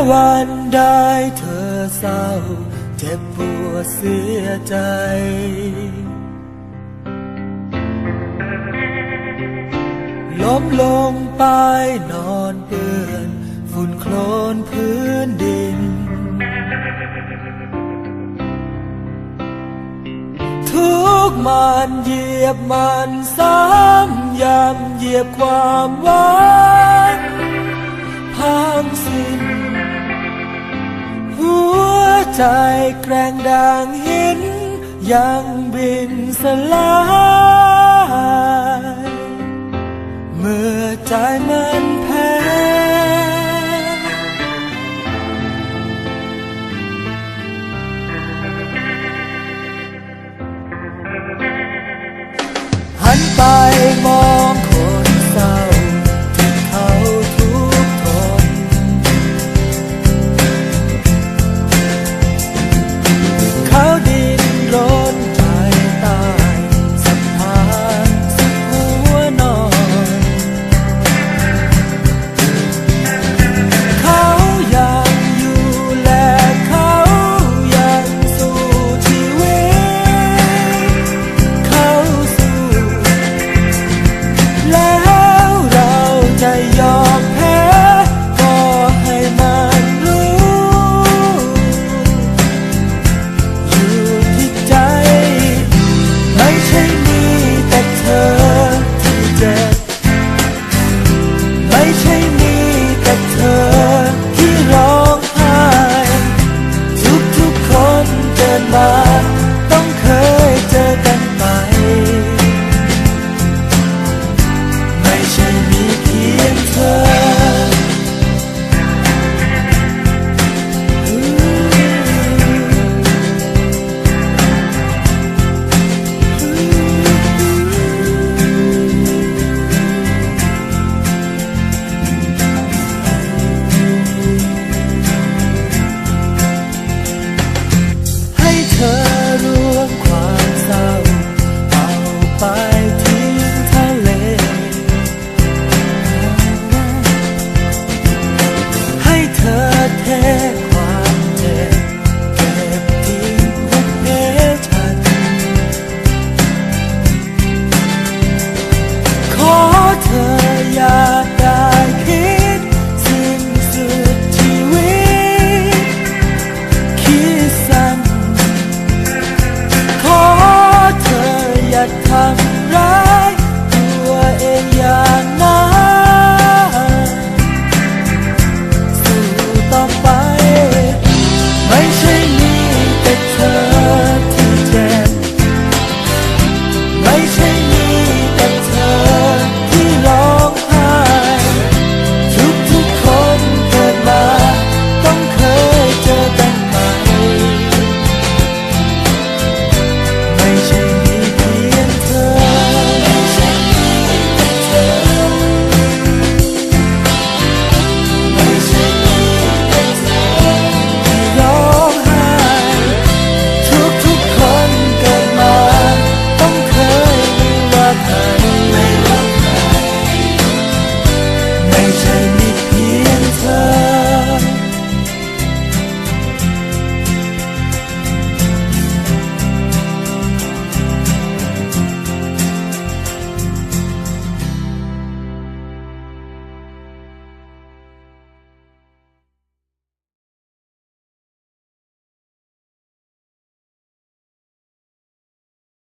้วันได้เธอเศร้า เจ็บปวดเสียใจ ล้มลงไปนอนเปื้อน ฝุ่นโคลนพื้นดิน ทุกมันเหยียบมันซ้ำยำเหยียบความหวั ใจแกร่งดังหิน ยังบินสลายเมื่อใจมันแพ้หันไป